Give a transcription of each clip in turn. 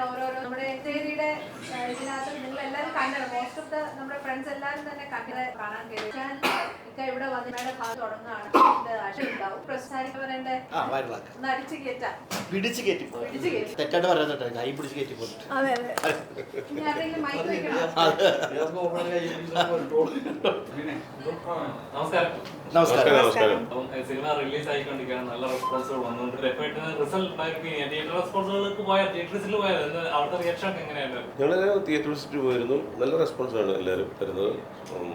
a നമ്മുടെ ചേരിയുടെ ഇതിനകത്ത് നിങ്ങൾ എല്ലാവരും കണ്ടത് മോസ്റ്റ് ഓഫ് ദ നമ്മുടെ ഫ്രണ്ട്സ് എല്ലാവരും തന്നെ കണ്ടത് കാണാൻ കഴിയും ഞാൻ ഒക്കെ ഇവിടെ വന്ന് മേടെ ഭാഗം തുടങ്ങുകയാണ്. കയറ്റാം പിടിച്ച് കയറ്റി തെറ്റായിട്ട് പറയുന്നുണ്ട്. കൈ പിടിച്ച് കയറ്റി ഇനി ആരെങ്കിലും മൈക്ക് നമസ്കാരം നമസ്കാരം. നമസ്കാരം. അപ്പം സിനിമ റിലീസ് ആയിക്കൊണ്ടിരിക്കുകയാണ്. നല്ല റെസ്പോൺസുകൾ വന്നുകൊണ്ട് റിസൾട്ട് ഉണ്ടായിരിക്കും തിയേറ്റർ റെസ്പോൺസുകൾക്ക് പോയ തിയേറ്ററിൽ പോയത് എന്ത് അവിടുത്തെ ഞങ്ങൾ തിയേറ്റർ വിസിറ്റ് പോയിരുന്നു. നല്ല റെസ്പോൺസ് ആണ് എല്ലാവരും തരുന്നത്.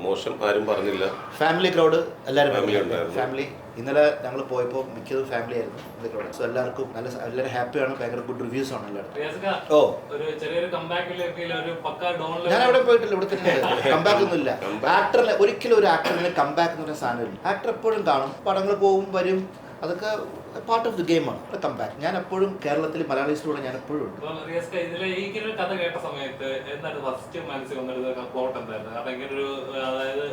മോശം ആരും പറഞ്ഞില്ല. ഫാമിലി ക്രൗഡ് എല്ലാവരും Family ഫാമിലി ഉണ്ടായിരുന്നു. ഫാമിലി ഇന്നലെ ഞങ്ങൾ പോയപ്പോൾ മിക്കതും ഫാമിലി ആയിരുന്നു. ഫാമിലി ക്രൗഡ് സോ എല്ലാവർക്കും നല്ല എല്ലാവരും ഹാപ്പിയാണ് ഭയങ്കര ഗുഡ് റിവ്യൂസ് ആണ് എല്ലാവരും. ഓ. ഒരു ചെറിയൊരു കമ്പാക്കിലേക്ക് ഒരു പക്ക ഡോൺ ഞാൻ അവിടെ പോയിട്ടില്ല ഇവിടെ തന്നെ. ഒന്നും ഇല്ല ആക്ടറിന് ഒരിക്കലും ഒരു ആക്ടറിന് കംബാക്ക് എന്ന് പറയുന്ന സാധനമില്ല. ആക്ടർ എപ്പോഴും കാണും. പടങ്ങൾ പോകും വരും. അതൊക്കെ പാർട്ട് ഓഫ് ദി ഗെയിമാണ് ബാക്ക് ഞാൻ എപ്പോഴും കേരളത്തിൽ മലയാളീസിലൂടെ ഞാൻ എപ്പോഴും ഉണ്ട്. ഇതിലെ കഥ കേട്ട സമയത്ത് എന്താണ് ഫസ്റ്റ് മനസ്സിൽ വന്നെടുത്ത പ്ലോട്ട് എന്തായിരുന്നു? കാരണം ഇങ്ങനെ ഒരു അതായത്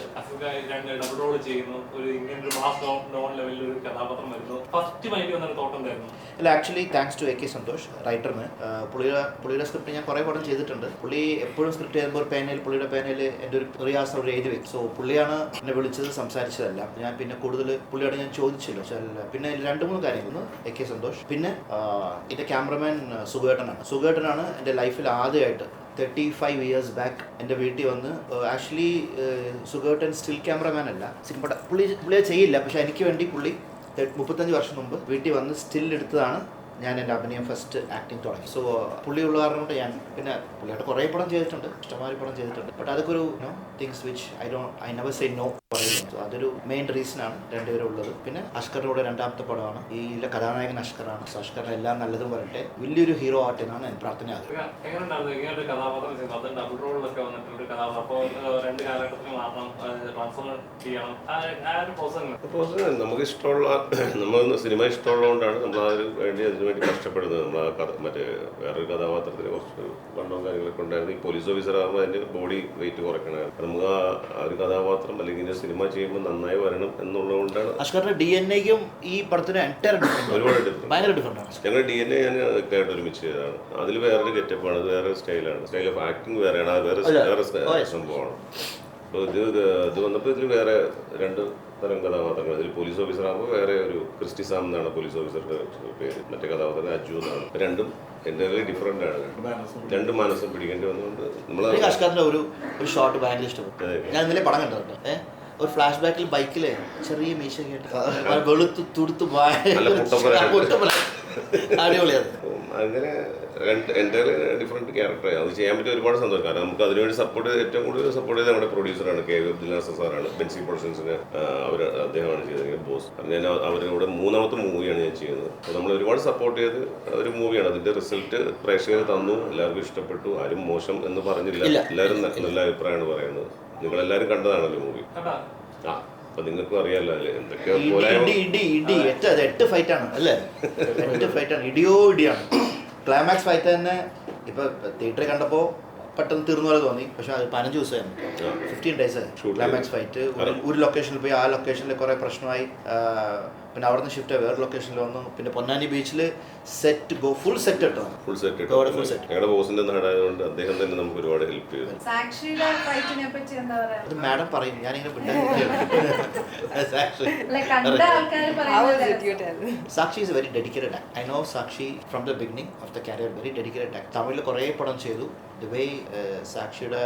രണ്ട് ഡബിൾ റോൾ ചെയ്യുന്നു ഒരു ഇങ്ങനെ ഒരു മാസ് ഡോൺ ലെവലിൽ ഒരു കഥാപാത്രം വരുന്നു. ഫസ്റ്റ് മൈൻഡ് വന്നൊരു തോട്ട് എന്തായിരുന്നു? അല്ല actually thanks to A K Santhosh റൈറ്ററിന് പുള്ളിയുടെ പുള്ളിയുടെ സ്ക്രിപ്റ്റ് ഞാൻ കുറേ പടം ചെയ്തിട്ടുണ്ട്. പുള്ളി എപ്പോഴും സ്ക്രിപ്റ്റ് ചെയ്യുമ്പോൾ ഒരു പേനയിൽ പുള്ളിയുടെ പേനയിൽ എന്റെ ഒരു റിയാസ് ഒരു എഴുതി വെക്കും സോ പുള്ളിയാണ് എന്നെ വിളിച്ചത് സംസാരിച്ചതല്ല. ഞാൻ പിന്നെ കൂടുതൽ പുള്ളിയോട് ഞാൻ ചോദിച്ചില്ല. പിന്നെ രണ്ട് മൂന്ന് കാര്യങ്ങൾ ഒന്ന് എ കെ സന്തോഷ്. പിന്നെ എന്റെ ക്യാമറമാൻ സുഖേട്ടനാണ് സുഖേട്ടനാണ് എന്റെ ലൈഫിൽ ആദ്യമായിട്ട്. തേർട്ടി ഫൈവ് ഇയേഴ്സ് ബാക്ക് എന്റെ വീട്ടിൽ വന്ന് ആക്ച്വലി സുഖേട്ടൻ സ്റ്റിൽ ക്യാമറമാൻ അല്ല. സിനിമ പുള്ളി പുള്ളിയെ ചെയ്യില്ല. പക്ഷെ എനിക്ക് വേണ്ടി പുള്ളി മുപ്പത്തഞ്ച് വർഷം മുമ്പ് വീട്ടിൽ വന്ന് സ്റ്റിൽ എടുത്തതാണ്. ഞാൻ എന്റെ അഭിനയം ഫസ്റ്റ് ആക്ടിങ് തുടങ്ങി. സോ പുള്ളി ഉള്ള കാരണം കൊണ്ട് ഞാൻ പിന്നെ പുള്ളിയായിട്ട് കുറേ പടം ചെയ്തിട്ടുണ്ട്. ഇഷ്ടമാതിരി പടം ചെയ്തിട്ടുണ്ട്. ബട്ട് അതൊക്കെ ഒരു no things which I do I never say no പറയുന്നു. സോ അതൊരു മെയിൻ റീസൺ ആണ് രണ്ടുപേരും ഉള്ളത്. പിന്നെ അഷ്കറിന്റെ കൂടെ രണ്ടാമത്തെ പടമാണ്. ഈ കഥാനായകൻ അഷ്കറാണ്. സോ അഷ്കറിന് എല്ലാം നല്ലതും വരട്ടെ വലിയൊരു ഹീറോ ആവട്ടെ എന്നാണ് എന്റെ പ്രാർത്ഥന. നമുക്ക് ഇഷ്ടമുള്ള നമ്മൾ സിനിമ ഇഷ്ടമുള്ളതുകൊണ്ടാണ് നമ്മൾ ആ ഒരു വേണ്ടി അതിന് വേണ്ടി കഷ്ടപ്പെടുന്നത് നമ്മൾ ആ കഥ മറ്റേ വേറൊരു കഥാപാത്രത്തിന് കുറച്ച് വണ്ണവും കാര്യങ്ങളൊക്കെ ഉണ്ടായിരുന്നു. ഈ പോലീസ് ഓഫീസർ ആകുമ്പോൾ അതിന്റെ ബോഡി വെയിറ്റ് കുറയ്ക്കണമായിരുന്നു നമുക്ക് ആ ഒരു കഥാപാത്രം അല്ലെങ്കിൽ സിനിമ ചെയ്യുമ്പോൾ നന്നായി വരണം എന്നുള്ളതുകൊണ്ടാണ് അഷ്കറിന്റെ ഡി എൻ എയും ഈ പടത്തിന് ഒരുപാട് ഡിഫറന്റ് ഞങ്ങൾ ഡി എൻ എ ഞാൻ ആയിട്ട് ഒരുമിച്ച് ചെയ്തതാണ്. അതിൽ വേറൊരു ഗെറ്റപ്പാണ് അത് വേറെ സ്റ്റൈലാണ് സ്റ്റൈൽ ഓഫ് ആക്ടിങ് വേറെയാണ്. അത് വേറെ. വേറെ. സംഭവമാണ്. അപ്പോൾ ഇത് ഇത് വന്നപ്പോൾ ഇതിൽ വേറെ രണ്ട് തരം കഥാപാത്രങ്ങൾ. ഇതിൽ പോലീസ് ഓഫീസറാകുമ്പോൾ വേറെ ഒരു ക്രിസ്റ്റി സാം എന്നാണ് പോലീസ് ഓഫീസറുടെ പേര്. മറ്റേ കഥാപാത്രം അജു എന്നാണ്. രണ്ടും എന്റെ ഡിഫറെന്റ് ആണ്. രണ്ട് മനസ്സും പിടിക്കേണ്ടി വന്നുകൊണ്ട് നമ്മൾ ഒരു ഒരു ഷോട്ട് ഭയങ്കര ഇഷ്ടപ്പെട്ടു. ഞാൻ ഇന്നലെ പടം കണ്ടു ഒരു ഫ്ലാഷ് ബാക്കിൽ ബൈക്കിൽ ചെറിയ മീശ കേട്ട് വെളുത്ത് തുടുത്ത് അടിപൊളിയാണ് അങ്ങനെ രണ്ട് എന്റെ ഡിഫറെന്റ് ക്യാരക്ടറായി അത് ചെയ്യാൻ പറ്റിയ ഒരുപാട് സന്തോഷം. കാരണം നമുക്ക് അതിനുവേണ്ടി സപ്പോർട്ട് ചെയ്ത് ഏറ്റവും കൂടുതൽ സപ്പോർട്ട് ചെയ്ത് നമ്മുടെ പ്രൊഡ്യൂസറാണ് കെ വി അബ്ദുൽ നാസർ സാറാണ് ബെൻസി പ്രൊഡക്ഷൻസിന് അവർ അദ്ദേഹമാണ് ചെയ്തത് ബോസ് ഞാൻ അവരുടെ മൂന്നാമത്തെ മൂവിയാണ് ഞാൻ ചെയ്യുന്നത്. അപ്പോൾ നമ്മൾ ഒരുപാട് സപ്പോർട്ട് ചെയ്ത് ഒരു മൂവിയാണ് അതിന്റെ റിസൾട്ട് പ്രേക്ഷകർ തന്നു എല്ലാവർക്കും ഇഷ്ടപ്പെട്ടു. ആരും മോശം എന്ന് പറഞ്ഞില്ല. എല്ലാവരും നല്ല അഭിപ്രായമാണ് പറയുന്നത്. നിങ്ങളെല്ലാവരും കണ്ടതാണല്ലോ മൂവി കേട്ടാ ആ. അപ്പം നിങ്ങൾക്കും അറിയാലോ അല്ലേ? എന്തൊക്കെയോ ഇടി ഇടി എട്ട് അത് എട്ട് ഫൈറ്റ് ആണ് അല്ലേ? എട്ട് ഫൈറ്റ് ആണ്. ഇടിയോ ഇടിയാണ്. ക്ലൈമാക്സ് ഫൈറ്റ് തന്നെ ഇപ്പൊ തിയേറ്ററിൽ കണ്ടപ്പോ പെട്ടെന്ന് തീർന്ന പോലെ തോന്നി. പക്ഷെ അത് പതിനഞ്ച് ദിവസമായിരുന്നു. ഫിഫ്റ്റീൻ ഡേയ്സ് ക്ലൈമാക്സ് ഫൈറ്റ് ഒരു ലൊക്കേഷനിൽ പോയി ആ ലൊക്കേഷനിൽ കുറെ പ്രശ്നമായി. പിന്നെ അവിടെ നിന്ന് ഷിഫ്റ്റ് വേറെ ലൊക്കേഷനിൽ വന്നു. പിന്നെ പൊന്നാനി ബീച്ചിൽ സെറ്റ് ഗോ ഫുൾ സെറ്റ് ഇട്ടോ? ഫുൾ സെറ്റ് ഫുൾ സെറ്റ് ഞങ്ങളുടെ ബോസിന്റെ നാടായതുകൊണ്ട് അദ്ദേഹം തന്നെ നമുക്ക് ഒരുപാട് ഹെൽപ്പ് ചെയ്തു. സാക്ഷിയുടെ ഫൈറ്റിനെ പറ്റി എന്താ പറയാ? അത് മാഡം പറയും ഞാനിങ്ങനെ. Sakshi. Sakshi is very dedicated act I know Sakshi from the beginning of the career very dedicated act തമിഴിൽ കുറേ പടം ചെയ്തു. ദ വേ സാക്ഷിയുടെ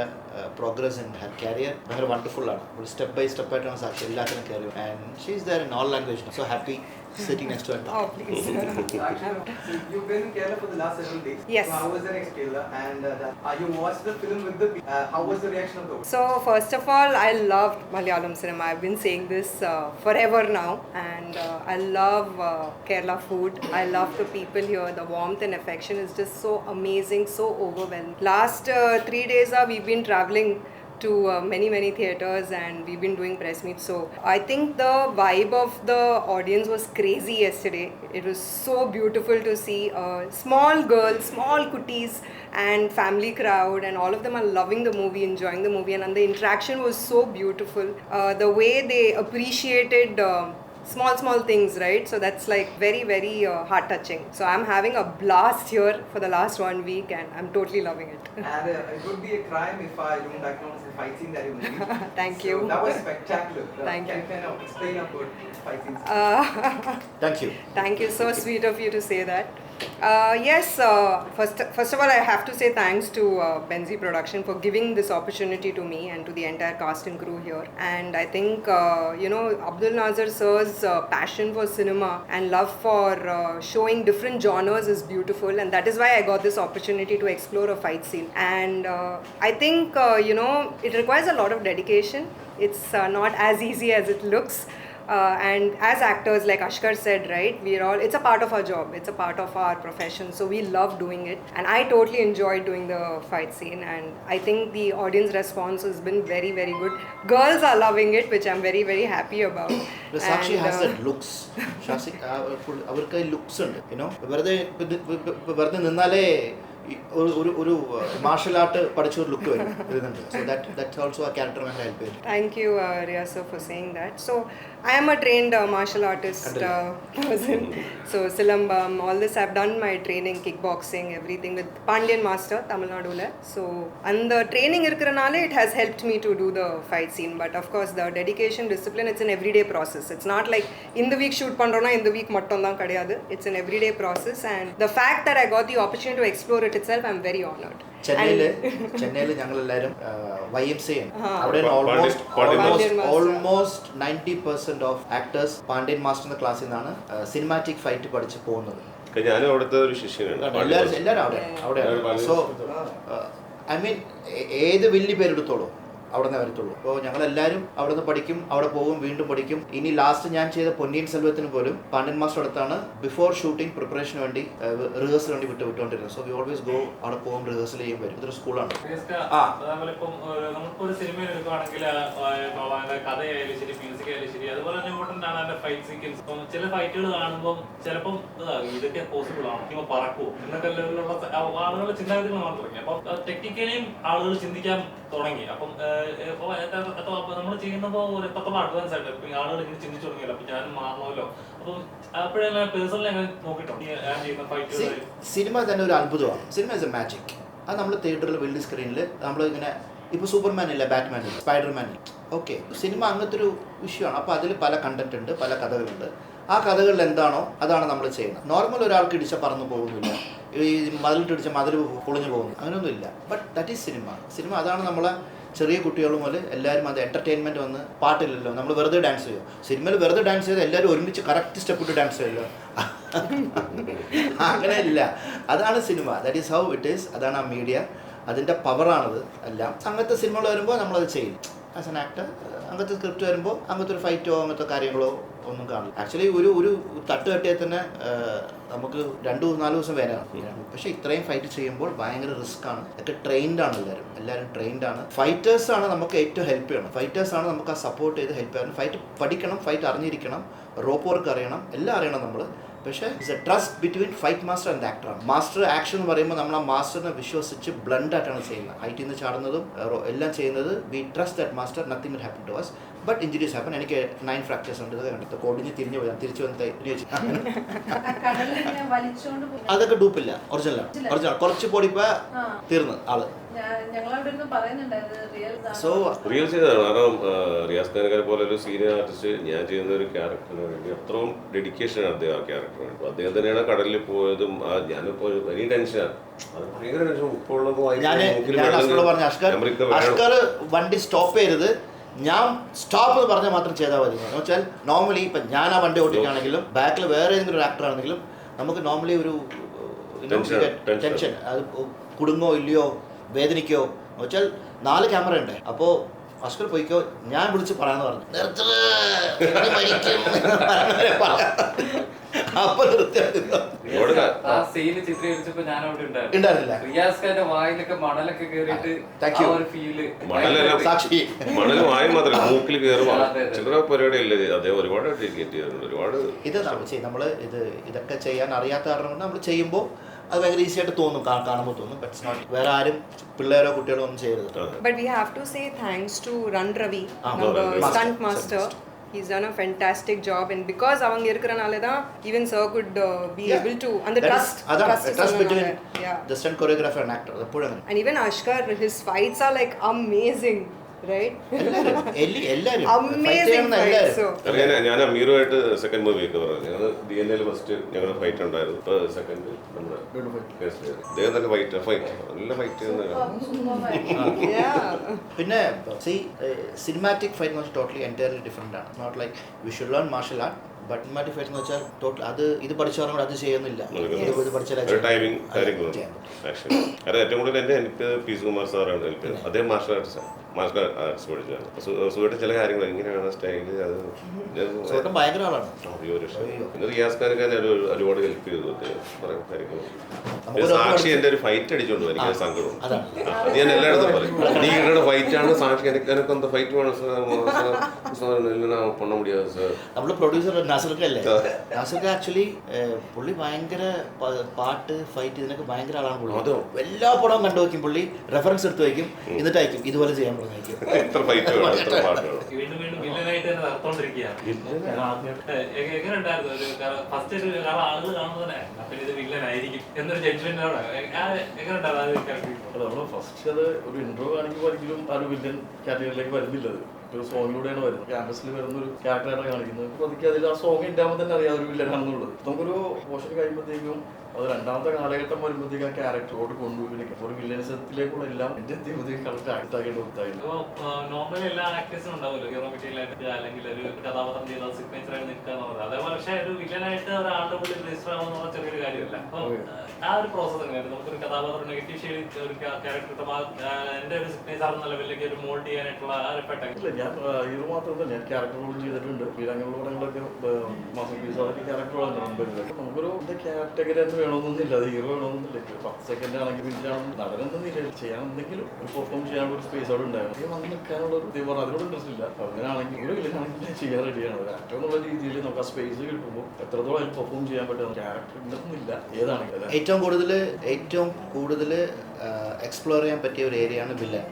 പ്രോഗ്രസ് ഇൻ ഹർ കരിയർ ഭയങ്കര വണ്ടർഫുൾ ആണ്. സ്റ്റെപ്പ് ബൈ സ്റ്റെപ്പ് ആയിട്ടാണ് സാക്ഷി എല്ലാത്തിനും കയറി and she is there in all language so happy sitting next to her. Oh, please. You've been in Kerala for the last several days. Yes. So how was the next Kerala? And uh, uh, you watched the film with the. Uh, how was the reaction of the world? So first of all, I loved Malayalam cinema. I've been saying this uh, forever now, and uh, I love uh, Kerala food. I love the people here. The warmth and affection is just so amazing, so overwhelming. Last three days, uh, we've been traveling to uh, many many theaters and we've been doing press meets. So i think the vibe of the audience was crazy yesterday. It was so beautiful to see a small girls small cuties and family crowd and all of them are loving the movie enjoying the movie and, and the interaction was so beautiful. Uh, the way they appreciated um small small things right? So that's like very very uh, heart touching so i'm having a blast here for the last one week and i'm totally loving it. And uh, it would be a crime if i don't acknowledge the fight scene that you made. Thank so you. that was spectacular. Uh, thank uh, you. can, explain about fight uh, thank you. Thank you. So sweet of you to say that. Uh, yes, uh, first, first of all, I have to say thanks to uh, Benzi Production for giving this opportunity to me and to the entire cast and crew here. And I think, uh, you know, Abdul Nazar sir's uh, passion for cinema and love for uh, showing different genres is beautiful. And that is why I got this opportunity to explore a fight scene. And uh, I think, uh, you know, it requires a lot of dedication. It's uh, not as easy as it looks. Uh, and as actors, like Ashkar said, right, we're all, it's a part of our job, it's a part of our profession. So we love doing it. And I totally enjoyed doing the fight scene. And I think the audience response has been very, very good. Girls are loving it, which I'm very, very happy about. Sakshi And, has uh, the looks ഷാസി ആ, പുള്ളി- അവർക്ക് looks ഉണ്ട് you know വെറുതെ ഇപ്പൊ ഇത് ഇപ്പൊ- ഇപ്പൊ- ഇപ്പൊ വെറുതെ നിന്നാലേ ഈ ഒരു ഒരു ഒരു മാർഷൽ ആർട്ട് പഠിച്ച ഒരു ലുക്ക് വരും വരുന്നുണ്ട് സോ ദാറ്റ് ദാറ്റ് ഓൾസോ ആ ക്യാരക്ടർ ഭയങ്കര ഹെൽപ്പ് ചെയ്യും Thank you, uh, Riya sir, for saying that. So, I am a trained uh, martial artist uh, person. So, Silambam, all this, I've done my training, kickboxing, everything with Pandian Master, Tamil Nadu. la. So, and the training irukranale, it has helped me to do the fight scene. But of course, the dedication, discipline, it's an everyday process. It's not like in the week shoot pandrona, in the week mattam dhaan kadiyadu. It's an everyday process. And the fact that I got the opportunity to explore it itself, I'm very honored. ചെന്നൈയിൽ ചെന്നൈയിൽ ഞങ്ങൾ എല്ലാരും Y M C അവിടെ almost almost ninety percent of actors Pandian master ക്ലാസ്സിൽ നിന്നാണ് cinematic fight പഠിച്ച് പോകുന്നത്. ഞാനും അവിടുത്തെ ഒരു ശിഷ്യനാണ്. എല്ലാവരും എല്ലാവരും അവിടെ അവിടെയാണ്. സോ ഐ മീൻ ഏത് വലിയ പേരെടുത്തോളൂ? അവിടെ നിന്ന് വരത്തുള്ളൂ. അപ്പോൾ ഞങ്ങളെല്ലാവരും അവിടെ നിന്ന് പഠിക്കും അവിടെ പോകും വീണ്ടും പഠിക്കും. ഇനി ലാസ്റ്റ് ഞാൻ ചെയ്ത പൊന്നിയൻ സെൽവത്തിന് പോലും പാണ്ഡ്യൻ മാസ്റ്റർ അടുത്താണ് ബിഫോർ ഷൂട്ടിംഗ് പ്രിപ്പറേഷന് വേണ്ടി റിഹേഴ്സൽ വേണ്ടി വിട്ട് വിട്ടുകൊണ്ടിരുന്നത്. സോ വി ഓൾവേസ് ഗോ അവിടെ പോകും റിഹേഴ്സൽ ചെയ്യും വരും. ഇതൊരു സ്കൂളാണ് ആ. നമുക്കൊരു സിനിമ എടുക്കുകയാണെങ്കിൽ കഥയായാലും ശരി മ്യൂസിക് ആയാലും ശരി അതുപോലെ തന്നെ ഇമ്പോർട്ടന്റ് ആണ് അതിന്റെ ഫൈറ്റ് സീക്വൻസ് ഇപ്പം ചില ഫൈറ്റുകൾ കാണുമ്പോൾ ചിലപ്പം ഇതൊക്കെ പോസിബിൾ ആണ്. ഇവ പറക്കുമോ എന്നൊക്കെ ലെവലിലുള്ള ആളുകളുടെ ചിന്താഗതികൾ മാറി തുടങ്ങി അപ്പം ടെക്നിക്കലിയും ആളുകൾ ചിന്തിക്കാൻ തുടങ്ങി. അപ്പം നമ്മൾ ചെയ്യുന്നപ്പോൾ ഒരു എത്രത്തോളം അഡ്വാൻസ് ആയിട്ട് ഇപ്പം ആളുകൾ ഇങ്ങനെ ചിന്തിച്ചു തുടങ്ങിയല്ലോ. അപ്പം ഞാനും മാറണമല്ലോ. അപ്പം അപ്പോഴേ പേഴ്സണലി അങ്ങനെ നോക്കിയിട്ടുണ്ട് സിനിമ തന്നെ ഒരു അത്ഭുതമാണ്. സിനിമ ഇസ് എ മാജിക് അത് നമ്മൾ തിയേറ്ററിൽ വലിയ സ്ക്രീനിൽ നമ്മൾ ഇങ്ങനെ ഇപ്പോൾ സൂപ്പർമാൻ ഇല്ല ബാറ്റ്മാൻ ഇല്ല സ്പൈഡർമാൻ ഇല്ല? ഓക്കെ സിനിമ അങ്ങനത്തെ ഒരു വിഷയമാണ് അപ്പോൾ അതിൽ പല കണ്ടന്റ് ഉണ്ട് പല കഥകളുണ്ട്. ആ കഥകളിൽ എന്താണോ അതാണ് നമ്മൾ ചെയ്യുന്നത്. നോർമൽ ഒരാൾക്ക് ഇടിച്ച പറന്നു പോകുന്നില്ല. ഈ മതിലിട്ട് ഇടിച്ച മതിൽ പൊളിഞ്ഞു പോകുന്നു. അങ്ങനെയൊന്നുമില്ല. But that is cinema cinema അതാണ് നമ്മളെ ചെറിയ കുട്ടികൾ മുതൽ എല്ലാവരും അത് എന്റർടൈൻമെന്റ് വന്ന് പാട്ടില്ലല്ലോ. നമ്മൾ വെറുതെ ഡാൻസ് ചെയ്യും? സിനിമയിൽ വെറുതെ ഡാൻസ് ചെയ്ത് എല്ലാവരും ഒരുമിച്ച് കറക്റ്റ് സ്റ്റെപ്പ് ഇട്ട് ഡാൻസ് ചെയ്യുമല്ലോ അങ്ങനെ ഇല്ല അതാണ് cinema that is how it is അതാണ് ആ മീഡിയ അതിന്റെ പവറാണത് എല്ലാം. അങ്ങനത്തെ സിനിമകൾ വരുമ്പോൾ നമ്മളത് ചെയ്യും. ആസ് എൻ ആക്ടർ അങ്ങനത്തെ സ്ക്രിപ്റ്റ് വരുമ്പോൾ അങ്ങനത്തെ ഒരു ഫൈറ്റോ അങ്ങനത്തെ കാര്യങ്ങളോ ഒന്നും കാണില്ല ആക്ച്വലി ഒരു ഒരു തട്ട് തട്ടിയാൽ തന്നെ നമുക്ക് രണ്ട് നാല് ദിവസം വരാം പക്ഷേ ഇത്രയും ഫൈറ്റ് ചെയ്യുമ്പോൾ ഭയങ്കര റിസ്ക് ആണ്. ഒക്കെ ട്രെയിൻഡ് ആണ് എല്ലാവരും. എല്ലാവരും ട്രെയിൻഡ് ആണ്. ഫൈറ്റേഴ്സ് ആണ് നമുക്ക് ഏറ്റവും ഹെൽപ്പ് ചെയ്യണം. ഫൈറ്റേഴ്സ് ആണ് നമുക്ക് ആ സപ്പോർട്ട് ചെയ്ത് ഹെൽപ്പ് ചെയ്യണം. ഫൈറ്റ് പഠിക്കണം ഫൈറ്റ് അറിഞ്ഞിരിക്കണം. റോപ്പ് വർക്ക് അറിയണം. എല്ലാം അറിയണം നമ്മൾ പക്ഷേ it's a trust between fight master and ആക്ടറാണ് മാസ്റ്റർ ആക്ഷൻ എന്ന് പറയുമ്പോൾ നമ്മൾ ആ മാസ്റ്ററിനെ വിശ്വസിച്ച് ബ്ലണ്ട് ആയിട്ടാണ് ചെയ്യുന്നത്. ഹൈറ്റിൽ നിന്ന് ചാടുന്നതും എല്ലാം ചെയ്യുന്നത് we trust that master nothing will happen to us but injuries happen എനിക്ക് നയൻ ഫ്രാക്ചേഴ്സ് ഉണ്ട്. കണ്ടത് കോടിഞ്ഞ് തിരിഞ്ഞു പോയി. തിരിച്ചു വന്ന് അതൊക്കെ ഡൂപ്പില്ല ഒറിജിനലാണ് ഒറിജിനൽ കുറച്ച് പൊടിപ്പ. തീർന്ന് ആൾ. സോ റിയൽ ചെയ്തതാണ് കാരണം റിയാസ് ഖാനക്കാരെ പോലെ ഒരു സീനിയർ ആർട്ടിസ്റ്റ് ഞാൻ ചെയ്യുന്ന ഒരു ക്യാരക്ടറിന് വേണ്ടി അത്രയും ഡെഡിക്കേഷനാണ് അദ്ദേഹം ആ ക്യാരക്ടറിന് വേണ്ടി. അദ്ദേഹം തന്നെയാണ് കടലിൽ പോയതും ആ ഞാനിപ്പോ വലിയ ടെൻഷനാണ് അത് ഭയങ്കര ടെൻഷൻ ഉപ്പുള്ളത് വണ്ടി സ്റ്റോപ്പ് ചെയ്യരുത് ഞാൻ സ്റ്റോപ്പ് എന്ന് പറഞ്ഞാൽ മാത്രം ചെയ്താൽ മതി. എന്ന് വെച്ചാൽ നോർമലി ഇപ്പം ഞാൻ ആ വണ്ടി ഓടിക്കുകയാണെങ്കിലും ബാക്കിൽ വേറെ ഏതെങ്കിലും ഒരു ആക്ടർ ആണെങ്കിലും നമുക്ക് നോർമലി ഒരു. ടെൻഷൻ അത് കുടുങ്ങോ ഇല്ലയോ വേദനിക്കോ എന്ന് വെച്ചാൽ നാല് ക്യാമറ ഉണ്ട്. അപ്പോ അഷ്കർ പോയിക്കോ ഞാൻ വിളിച്ച് പറയാന്ന് പറഞ്ഞു. അപ്പൊ നിർത്തി ആ സീന് ചിത്രീകരിച്ചപ്പോ ഞാൻ അവിടെ ഉണ്ടായിരുന്നു. ഉണ്ടായിരുന്നില്ല. റിയാസ് ഖാന്റെ വായിലൊക്കെ മണലൊക്കെ കേറിയിട്ട് Thank ആ ഒരു ഫീൽ മണലല്ല സാക്ഷി. മണൽ വായും മാത്രമല്ല മൂക്കിൽ കയറുക അതെ, അതെ. ചില്ലറ പരിപാടിയല്ലേ ഇത്. അദ്ദേഹം ഒരുപാട് ഡെഡിക്കേറ്റ് ചെയ്തിട്ടുണ്ട് ഒരുപാട് ഇത് നമ്മൾ ചെയ്യും നമ്മൾ ഇത് ഇതൊക്കെ ചെയ്യാൻ അറിയാത്ത കാരണം കൊണ്ട് നമ്മൾ ചെയ്യുമ്പോൾ അത് ഭയങ്കര ഈസി ആയിട്ട് തോന്നും കാ- കാണുമ്പോൾ തോന്നും ബട്ട് നോട്ട് വേറെ ആരും പിള്ളേരോ കുട്ടികളോ ഒന്നും ചെയ്യരുത് അതെ. But we have to say thanks to Run Ravi, Ah, number Run Ravi. stunt Master, master, stunt He's done a fantastic job, and because அவங்க இருக்கிறனால தான் even sir could uh, be Yeah. able to and the That is- trust അതാണ് trust trust between சொன்னனால. yeah the stunt choreographer and ഞാൻ അമീറുമായിട്ട് second movie ഒക്കെ പറഞ്ഞു. ഞങ്ങൾ ഡി എൻ എൽ ഫസ്റ്റ് ഞങ്ങൾ ഫൈറ്റ് ഉണ്ടായിരുന്നു. ഇപ്പൊ സെക്കൻഡ് നമ്മുടെ. അദ്ദേഹം തന്നെ ഫൈറ്റ് ഫൈറ്റ് നല്ല ഫൈറ്റ് പിന്നെ C cinematic fight totally entirely different ആണ്. Not like we should learn martial art button മാറ്റിഫിക്കേഷൻ എന്ന് വെച്ചാൽ ടോട്ടൽ അത് ഇത് പഠിച്ചവരും കൂടെ അത് ചെയ്യുന്നില്ല. ഇത് ടൈമിംഗ് ഏറ്റവും കൂടുതൽ എന്റെ എനിക്ക് പി സുകുമാർ സാറാണ് എനിക്ക് മാർഷൽ ആർട്സ് മാർഷൽ ആർട്സ് പഠിച്ചതാണ്. സുഖമായിട്ട് ചില കാര്യങ്ങൾ എങ്ങനെയാണ് സ്റ്റൈൽ അത് ഭയങ്കര ആളാണ്. പിന്നെ ഒരുപാട് ഹെൽപ്പ് ചെയ്തു സാക്ഷി എന്റെ ഒരു ഫൈറ്റ് അടിച്ചുകൊണ്ട് എനിക്ക് സങ്കടം. അത് ഞാൻ എല്ലായിടത്തും പറയും. നീ ഇവിടെ ഫൈറ്റാണ് സാക്ഷി എനിക്ക് എനിക്ക് എന്താ ഫൈറ്റ് വേണം സാർ സാർ എല്ലാം സാർ നമ്മൾ പ്രൊഡ്യൂസർ നാസർക്ക് അല്ലേ? നാസർക്ക് ആക്ച്വലി പുള്ളി ഭയങ്കര പാട്ട് ഫൈറ്റ് ഇതിനൊക്കെ ഭയങ്കര ആളാണ് പുള്ളി. അതോ? എല്ലാ പടവും കണ്ടു വയ്ക്കും പുള്ളി റെഫറൻസ് എടുത്ത് വയ്ക്കും എന്നിട്ട് അയക്കും ഇതുപോലെ ചെയ്യാൻ പറഞ്ഞു എത്ര ഫൈറ്റ് എത്ര പാട്ട് വേണം. വീണ്ടും വീണ്ടും വില്ലനായിട്ട് തന്നെ നടത്തോണ്ടിരിക്കുകയാണ് എങ്ങനെ ഉണ്ടായിരുന്നു? ഒരു ഫസ്റ്റ് അത് ഒരു ഇൻട്രോ കാണിക്കുമ്പോൾ ഒരിക്കലും ആ ഒരു വില്ലൻ കാറ്റഗറിയിലേക്ക് വരുന്നില്ല ഒരു സോങ്ങിലൂടെയാണ് വരുന്നത്. ക്യാമ്പസിൽ വരുന്ന ഒരു ക്യാരക്ടറാണ് കാണിക്കുന്നത്. അതിൽ ആ സോങ് ഇട്ടാകുമ്പോൾ തന്നെ അറിയാം ഒരു വില്ലനാണെന്നുള്ളത് നമുക്കൊരു പോഷൻ കഴിയുമ്പോഴത്തേക്കും അത് രണ്ടാമത്തെ കാലഘട്ടം വരുമ്പോഴത്തേക്ക് ആ ക്യാരക്ടറോട് കൊണ്ടുപോയി ഒരു വില്ലനിസത്തിലേക്കുള്ള എല്ലാം എന്റെ തീയതി കറക്റ്റ് കൊടുത്തായിരുന്നു അപ്പൊ നോർമലി എല്ലാ ആക്ടേഴ്സും ഉണ്ടാവുമല്ലോ? ഹീറോ മെറ്റീരിയലായിട്ട് അല്ലെങ്കിൽ ഒരു കഥാപാത്രം ചെയ്ത സിഗ്നേച്ചർ ആയിട്ട് നിൽക്കുക എന്നുള്ളത് അതേപോലെ പക്ഷേ ഒരു വില്ലനായിട്ട് ഒരാളുടെ ഉള്ളിൽ രജിസ്റ്റർ ആവുന്ന ചെറിയൊരു കാര്യമല്ല. ആ ഒരു പ്രോസസ് എങ്ങനെയാണ് നമുക്കൊരു കഥാപാത്രം നെഗറ്റീവ് ഷെയ്ഡ് ഒരു ക്യാരക്ടർ എന്റെ ഒരു സിഗ്നേച്ചർ എന്ന ലെവലിലേക്ക് ഒരു മോൾഡ് ചെയ്യാനായിട്ടുള്ള ആ ഒരു ഇല്ല ഞാൻ ഹീറോ മാത്രമല്ല ഞാൻ ക്യാരക്ടർ റോൾ ചെയ്തിട്ടുണ്ട്. അങ്ങനെയുള്ള പടങ്ങളൊക്കെ മാസം പീസ് അതൊക്കെ ക്യാരക്ടർ നമുക്കൊരു കാറ്റഗറി എന്ന് വേണമെന്നൊന്നുമില്ല അത് ഹീറോ ആണോന്നില്ല പത്ത് സെക്കൻഡ് ആണെങ്കിൽ പിന്നെ നടനെന്നൊന്നുമില്ല. ചെയ്യാൻ എന്തെങ്കിലും ഒരു പെർഫോം ചെയ്യാനുള്ള ഒരു സ്പേസ് അവിടെ ഉണ്ടായിരുന്നു. ഈ വന്ന് നിൽക്കാനുള്ള തീവ്രം അതിനോട് ഇൻട്രസ്റ്റ് ഇല്ല. അങ്ങനെയാണെങ്കിൽ ഒരു വില്ലനാണെങ്കിൽ ചെയ്യാൻ റെഡിയാണ് ഏറ്റവും ആക്ടർ എന്നുള്ള രീതിയിൽ നമുക്ക് ആ സ്പേസ് കിട്ടുമ്പോൾ എത്രത്തോളം അതിൽ പെർഫോം ചെയ്യാൻ പറ്റുന്ന ക്യാരക്ടർ ഉണ്ടെന്നില്ല ഏതാണെങ്കിലും ഏറ്റവും കൂടുതൽ ഏറ്റവും കൂടുതൽ എക്സ്പ്ലോർ ചെയ്യാൻ പറ്റിയ ഒരു ഏരിയ ആണ് വില്ലൻ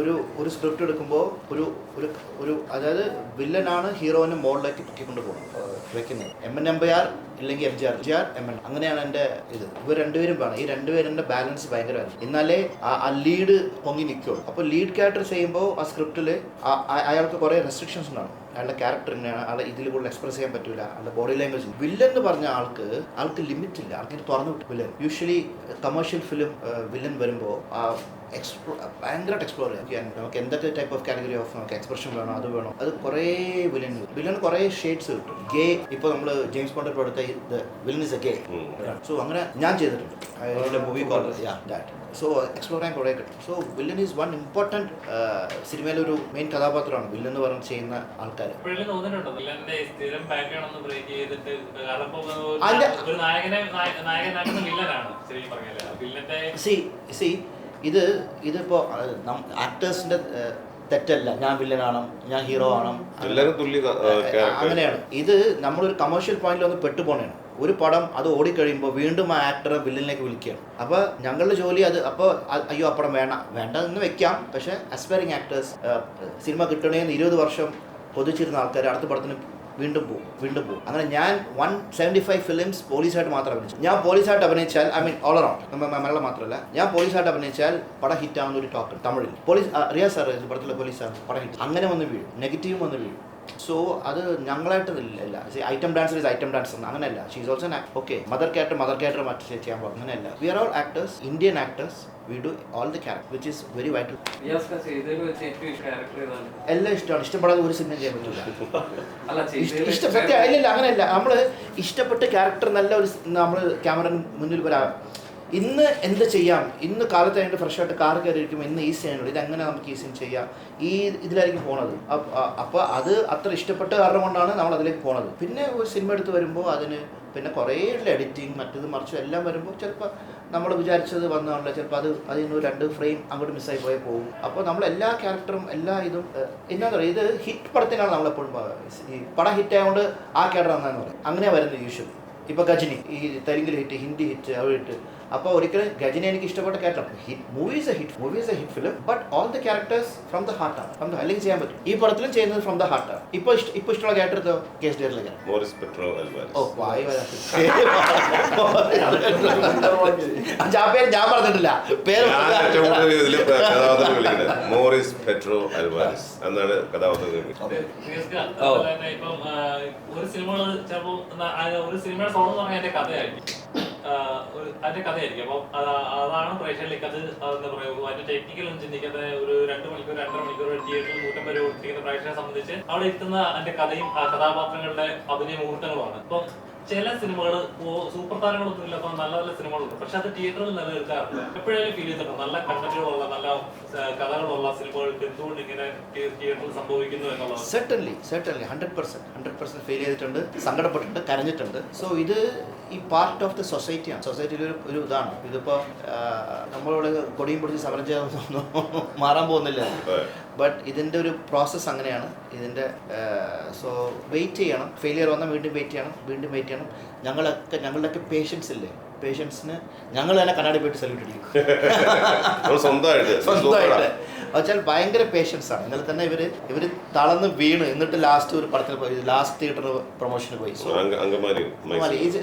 ഒരു ഒരു സ്ക്രിപ്റ്റ് എടുക്കുമ്പോൾ ഒരു ഒരു ഒരു അതായത് വില്ലനാണ് ഹീറോയിനെ മോളിലേക്ക് പൊക്കിക്കൊണ്ട് പോകുന്നത് വെക്കുന്നത്. എം എൻ എംബയാർ ഇല്ലെങ്കിൽ M G R G R M N അങ്ങനെയാണ് എന്റെ ഇത്. ഇവർ രണ്ടുപേരും വേണം ഈ രണ്ടുപേരുടെ ബാലൻസ് ഭയങ്കരമായിരുന്നു. എന്നാലേ ആ ലീഡ് പൊങ്ങി നിൽക്കുള്ളൂ അപ്പോൾ ലീഡ് ക്യാരക്ടർ ചെയ്യുമ്പോൾ ആ സ്ക്രിപ്റ്റിൽ അയാൾക്ക് കുറേ റെസ്ട്രിക്ഷൻസ് ഉണ്ടാവും അയാളുടെ ക്യാരക്ടർ തന്നെയാണ് അയാളെ ഇതിൽ കൂടുതൽ എക്സ്പ്രസ് ചെയ്യാൻ പറ്റില്ല അയാളുടെ ബോഡി ലാംഗ്വേജ് വില്ലൻ എന്ന് പറഞ്ഞ ആൾക്ക് ആൾക്ക് ലിമിറ്റ് ഇല്ല. ആൾക്ക് തുറന്നു villain usually commercial film villain വരുമ്പോൾ ആ എക്സ്പ്ലോ ഭയങ്കരമായിട്ട് എക്സ്പ്ലോർ ചെയ്യാൻ നമുക്ക് എന്തൊക്കെ ടൈപ്പ് ഓഫ് കാറ്റഗറി ഓഫ് നമുക്ക് എക്സ്പ്രഷൻ വേണോ അത് വേണോ അത് കുറേ വില്ലൻ വില്ലൻ കുറേ ഷെയ്ഡ്സ് കിട്ടും. ഗേ ഇപ്പോൾ നമ്മൾ ജെയിംസ് പോണ്ടർ പ്രോഡക്റ്റ് ഇത് villain is a gay so അങ്ങനെ ഞാൻ ചെയ്തിട്ടുണ്ട്. Movie call that so explore ചെയ്യാൻ കുറേ കിട്ടും. So villain is one important സിനിമയിലെ ഒരു മെയിൻ കഥാപാത്രമാണ്. വില്ലൻ എന്ന് പറഞ്ഞ് ചെയ്യുന്ന ആൾക്കാർ ഇപ്പൊ സി സി ഇത് ഇതിപ്പോ ആക്ടേഴ്സിന്റെ തെറ്റല്ല. ഞാൻ വില്ലൻ വില്ലനാണ് ഞാൻ ഹീറോ ആണ്. അങ്ങനെയാണ്. ഇത് നമ്മളൊരു കമേഴ്ഷ്യൽ പോയിന്റിൽ ഒന്ന് പെട്ടുപോണേണ്. ഒരു പടം അത് ഓടിക്കഴിയുമ്പോൾ വീണ്ടും ആ ആക്ടറെ വില്ലനിലേക്ക് വിളിക്കുകയാണ്. അപ്പോൾ ഞങ്ങളുടെ ജോലി അത് അപ്പോൾ അയ്യോ ആ പടം വേണ്ട. വേണ്ട എന്ന് വെക്കാം. പക്ഷേ അസ്പയറിങ് ആക്ടേഴ്സ് സിനിമ കിട്ടണേന്ന് ഇരുപത് വർഷം കൊതിച്ചിരുന്ന ആൾക്കാർ അടുത്ത പടത്തിന് വീണ്ടും പോകും വീണ്ടും പോകും അങ്ങനെ ഞാൻ വൺ സെവന്റി ഫൈവ് ഫിലിംസ് പോലീസായിട്ട് മാത്രം അഭിനയിച്ചു. ഞാൻ പോലീസായിട്ട് അഭിനയിച്ചാൽ I mean all around Malayalam മാത്രമല്ല ഞാൻ പോലീസായിട്ട് അഭിനയിച്ചാൽ പടം ഹിറ്റ് ആവുന്ന ഒരു ടോക്ക് തമിഴിൽ. പോലീസ് റിയാസ് സാർ പടത്തിലെ പോലീസ് സാർ പടം ഹിറ്റ് അങ്ങനെ വന്ന് വീഴും നെഗറ്റീവും വന്ന് വീഴും. സോ അത് ഞങ്ങളായിട്ട് ഇല്ല. Item dancer is item dancer അങ്ങനെയല്ല. She's also okay mother character mother character മറ്റു ചെയ്യാൻ പോകും. അങ്ങനെയല്ല. We are all actors Indian actors we do all the character which is very vital എല്ലാം ഇഷ്ടമാണ്. ഇഷ്ടപ്പെടാതെ ഒരു സിനിമ ചെയ്യാൻ പറ്റില്ല ഇഷ്ടപ്പെട്ട ഇല്ലില്ല അങ്ങനെയല്ല. നമ്മൾ ഇഷ്ടപ്പെട്ട ക്യാരക്ടർ നല്ല ഒരു നമ്മൾ ക്യാമറ മുന്നിൽ വരാം ഇന്ന് എന്ത് ചെയ്യാം? ഇന്ന് കാലത്ത് കഴിഞ്ഞിട്ട് ഫ്രഷ് ആയിട്ട് കാർ കയറിയിരിക്കും ഇന്ന് ഈ സീനുള്ളൂ ഇതെങ്ങനെ നമുക്ക് ഈ സീൻ ചെയ്യാം? ഈ ഇതിലായിരിക്കും പോണത്. അപ്പോൾ അത് അത്ര ഇഷ്ടപ്പെട്ട കാരണം കൊണ്ടാണ് നമ്മൾ അതിലേക്ക് പോണത്. പിന്നെ ഒരു സിനിമ എടുത്ത് വരുമ്പോൾ അതിന് പിന്നെ കുറേ ഉള്ള എഡിറ്റിങ് മറ്റത് മറിച്ചും എല്ലാം വരുമ്പോൾ ചിലപ്പോൾ നമ്മൾ വിചാരിച്ചത് വന്നതാണല്ലോ ചിലപ്പോൾ അത് അതിന് രണ്ട് ഫ്രെയിം അങ്ങോട്ട് മിസ്സായി പോയാൽ പോകും. അപ്പോൾ നമ്മൾ എല്ലാ ക്യാരക്ടറും എല്ലാ ഇതും എന്താ പറയുക ഇത് ഹിറ്റ് പടത്തിനാണ് നമ്മളെപ്പോഴും. ഈ പടം ഹിറ്റ് ആയതുകൊണ്ട് ആ ക്യാരക്ടർ നന്നാന്ന് പറയും. അങ്ങനെയാണ് വരുന്നത് യൂഷ്വലി ഇപ്പോൾ ഗജനി ഈ തെലുങ്കിൽ ഹിറ്റ് ഹിന്ദി ഹിറ്റ് അവിടെ ഹിറ്റ് അപ്പോൾ ഒരിക്കലും ഗജിനെ എനിക്ക് ഇഷ്ടപ്പെട്ട character hit movies hit movies hit film but all the characters from the ഹാർട്ടാണ് from the അല്ലെങ്കിൽ ചെയ്യാൻ പറ്റും. ഈ പടത്തിലും ചെയ്യുന്നത് ഫ്രം ദ ഹാർട്ടാണ് ഇപ്പോൾ ഇഷ്ട ഇപ്പോൾ ഇഷ്ടമുള്ള ക്യാരക്ടർ കേസ് ഡേറിലേക്ക് മോറിസ് പെട്രോ ഓ വായി ആ പേര് ഞാൻ പറഞ്ഞിട്ടില്ല. പേര് മോറിസ് പെട്രോ അൽവാരിസ് എന്നാണ് കഥാപാത്രം ഇപ്പം ഒരു സിനിമ ചിലപ്പോ ഒരു സിനിമയുടെ സോളം പറഞ്ഞ പറഞ്ഞാൽ അതിന്റെ കഥയായിരിക്കും. അതിന്റെ കഥയായിരിക്കും. അപ്പം അതാ- അതാണ് പ്രേക്ഷകരിലേക്ക് അത് എന്താ പറയുക അതിന്റെ ടെക്നിക്കൽ ചിന്തിക്കാതെ ഒരു രണ്ട് മണിക്കൂർ രണ്ടര മണിക്കൂർ തിയേറ്ററിൽ നൂറ്റമ്പത് രൂപ കൊടുത്തിരിക്കുന്ന പ്രേക്ഷകരെ സംബന്ധിച്ച് അവിടെ എത്തുന്ന അതിന്റെ കഥയും കഥാപാത്രങ്ങളുടെ അഭിനയ മുഹൂർത്തങ്ങളുമാണ്. അപ്പം ചില സിനിമകൾ സൂപ്പർ താരങ്ങളൊന്നും ഇല്ല അപ്പം നല്ല നല്ല സിനിമകളുണ്ട്. പക്ഷെ അത് തിയേറ്ററിൽ നിലനിൽക്കാറില്ല. എപ്പോഴായാലും ഫീൽ ചെയ്തിട്ടുണ്ട്. നല്ല കണ്ടന്റുകളുള്ള നല്ല കഥകളുള്ള സിനിമകൾക്ക് എന്തുകൊണ്ട് ഇങ്ങനെ തിയേറ്ററിൽ സംഭവിക്കുന്നു എന്നുള്ളത്. Certainly certainly hundred percent hundred percent feel ചെയ്തിട്ടുണ്ട് സങ്കടപ്പെട്ടിട്ടുണ്ട് കരഞ്ഞിട്ടുണ്ട്. സോ ഇത് ഈ പാർട്ട് ഓഫ് ദ സൊസൈറ്റിയാണ് സൊസൈറ്റിയിൽ ഒരു ഒരു ഇതാണ്. ഇതിപ്പോൾ നമ്മളിവിടെ കൊടിയും പിടിച്ച് സമരം ചെയ്യാൻ മാറാൻ പോകുന്നില്ല. ബട്ട് ഇതിന്റെ ഒരു പ്രോസസ്സ് അങ്ങനെയാണ്. ഇതിന്റെ സോ വെയിറ്റ് ചെയ്യണം. ഫെയിലിയർ വന്നാൽ വീണ്ടും വെയിറ്റ് ചെയ്യണം. വീണ്ടും വെയിറ്റ് ചെയ്യണം. ഞങ്ങളൊക്കെ ഞങ്ങളുടെയൊക്കെ പേഷ്യൻസ് ഇല്ലേ? പേഷ്യൻസിന് ഞങ്ങൾ തന്നെ കണ്ണാടി പോയിട്ട് സല്യൂട്ട് അടിക്കും. സ്വന്തമായിട്ട്. സ്വന്തമായിട്ട്. വെച്ചാൽ ഭയങ്കര പേഷ്യൻസ് ആണ്. ഇന്നലെ തന്നെ ഇവർ ഇവർ തളർന്ന് വീണ് എന്നിട്ട് ലാസ്റ്റ് ഒരു പടത്തിന് പോയി. ലാസ്റ്റ് തിയേറ്ററിന് പ്രൊമോഷന് പോയി.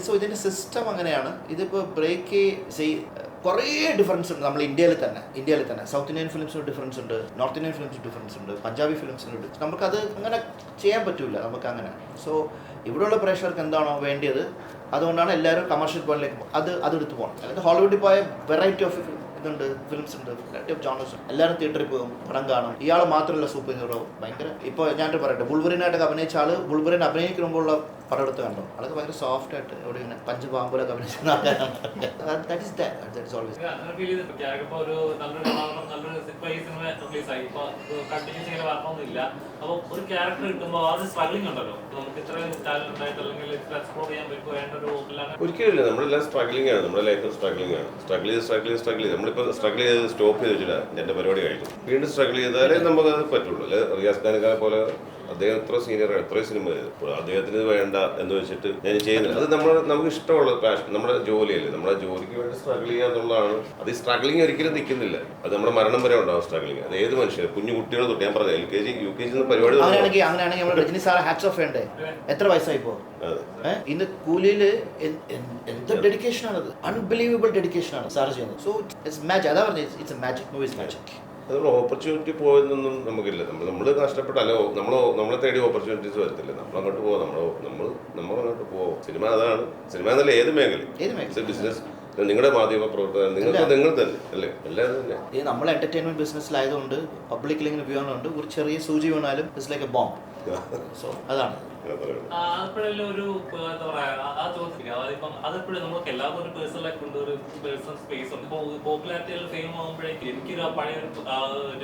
സോ ഇതിന്റെ സിസ്റ്റം അങ്ങനെയാണ്. ഇതിപ്പോൾ ബ്രേക്ക് കുറേ ഡിഫറൻസ് ഉണ്ട്. നമ്മൾ ഇന്ത്യയിൽ തന്നെ ഇന്ത്യയിൽ തന്നെ. സൗത്ത് ഇന്ത്യൻ ഫിലിംസിന് ഡിഫറൻസ് ഉണ്ട്. നോർത്ത് ഇന്ത്യൻ ഫിലിംസിന് ഡിഫറൻസ് ഉണ്ട്. പഞ്ചാബി ഫിലിംസിന് നമുക്കത് അങ്ങനെ ചെയ്യാൻ പറ്റില്ല നമുക്ക് അങ്ങനെ സോ ഇവിടെയുള്ള പ്രേക്ഷകർക്ക് എന്താണോ വേണ്ടിയത് അതുകൊണ്ടാണ് എല്ലാവരും കമേഴ്ഷ്യൽ പോയിന്റിലേക്ക് അത് അതെടുത്ത് പോകണം അല്ലെങ്കിൽ ഹോളിവുഡിൽ പോയ വെറൈറ്റി ഓഫ് ഇതുണ്ട് ഫിലിംസ് ഉണ്ട് വെറൈറ്റി ഓഫ് ജോണേഴ്സ് ഉണ്ട്. എല്ലാവരും തിയേറ്ററിൽ പോകും പടം കാണും. ഇയാൾ മാത്രമല്ല സൂപ്പർ ഹീറോ ഭയങ്കര ഇപ്പോൾ ഞാനിട്ട് പറയട്ടെ ബുൾബറിനായിട്ടൊക്കെ അഭിനയിച്ച ആൾ ബുൾബറിൻ അഭിനയിക്കുമ്പോഴുള്ള പടം എടുത്ത് കണ്ടോ. അതൊക്കെ ഭയങ്കര സോഫ്റ്റ് ആയിട്ട് എവിടെ ഇങ്ങനെ പഞ്ച് പാമ്പുലൊക്കെ ഒരിക്കലും നമ്മളെല്ലാം സ്ട്രഗ്ലിംഗ് ആണ്. നമ്മുടെ ലൈഫിൽ സ്ട്രഗ്ലിംഗ് ആണ്. സ്ട്രഗിൾ ചെയ്ത് സ്ട്രഗിൾ ചെയ്ത് സ്ട്രഗിൾ ചെയ്ത്. നമ്മളിപ്പോൾ സ്ട്രഗിൾ ചെയ്ത് സ്റ്റോപ്പ് ചെയ്ത് വെച്ചില്ല എന്റെ പരിപാടി കഴിഞ്ഞു വീണ്ടും സ്ട്രഗിൾ ചെയ്താലേ നമുക്ക് അത് പറ്റുള്ളൂ. അല്ലെ? റിയാസ് ഖാനക്കാരെ പോലെ അദ്ദേഹം എത്ര സീനിയർ എത്ര സിനിമ ചെയ്തു അദ്ദേഹത്തിന് വേണ്ട എന്ന് വെച്ചിട്ട് ഞാൻ ചെയ്യുന്നത് അത് നമ്മൾ നമുക്ക് ഇഷ്ടമുള്ള പാഷൻ നമ്മുടെ ജോലിയല്ലേ? നമ്മുടെ ജോലിക്ക് വേണ്ടി സ്ട്രഗിൾ ചെയ്യുക എന്നുള്ളതാണ്. അത് സ്ട്രഗിളിങ് ഒരിക്കലും നിൽക്കുന്നില്ല. അത് നമ്മുടെ മരണം വരെ ഉണ്ടാവും സ്ട്രഗിളിങ് അത് ഏത് മനുഷ്യർ കുഞ്ഞു കുട്ടികൾ തൊട്ട് ഞാൻ പറഞ്ഞു L K G U K G പരിപാടി അങ്ങനെയാണെങ്കിൽ അങ്ങനെയാണെങ്കിൽ നമ്മൾ രജനി സാർ ഹാറ്റ്സ് ഓഫ് വേണ്ടേ എത്ര വയസ്സായി ഇപ്പോൾ ഇന്ന് കൂലിയിൽ എന്ത് ഡെഡിക്കേഷൻ ആണത്? അൺബിലീവബിൾ ഡെഡിക്കേഷൻ ആണ് സാർ ചെയ്യുന്നത്. സോ ഇറ്റ്സ് മാജിക് അതാ പറഞ്ഞത് ഇറ്റ്സ് മാജിക് മൂവീസ് മാജിക് അതുകൊണ്ട് ഓപ്പർച്യൂണിറ്റി പോയെന്നൊന്നും നമുക്കില്ല. നമ്മൾ നമ്മൾ കഷ്ടപ്പെട്ടല്ല നമ്മൾ നമ്മളെ തേടി ഓപ്പർച്യൂണിറ്റീസ് വരത്തില്ല. നമ്മൾ അങ്ങോട്ട് പോവാം. നമ്മൾ നമ്മൾ നമ്മൾ അങ്ങോട്ട് പോവാം. സിനിമ അതാണ്. സിനിമ എന്നല്ല ഏത് മേഖല? ബിസിനസ് നിങ്ങളുടെ മാധ്യമ പ്രവർത്തനം നിങ്ങൾക്ക് നിങ്ങൾ തന്നെ അല്ലേ? എല്ലാം തന്നെ. ഈ നമ്മൾ എന്റർടൈൻമെന്റ് ബിസിനസ്സിലായതുകൊണ്ട് പബ്ലിക്കിൽ ഇങ്ങനെ ഉപയോഗമുണ്ട് ഒരു ചെറിയ സൂചി വീണാലും it's like a bomb so അതാണ്. അപ്പോഴെല്ലാം ഒരു ഇപ്പൊ എന്താ പറയാ ആ- ആ ചോദ്യത്തില്ല അതായത് ഇപ്പം അതെപ്പോഴും നമുക്ക് എല്ലാവർക്കും ഒരു പേഴ്സണൽ ഉണ്ട് ഒരു പേഴ്സണൽ സ്പേസ് ഉണ്ട്. ഇപ്പോൾ പോപ്പുലാരിറ്റി ഫെയിം ആകുമ്പോഴേക്ക് എനിക്കൊരു പഴയ ഒരു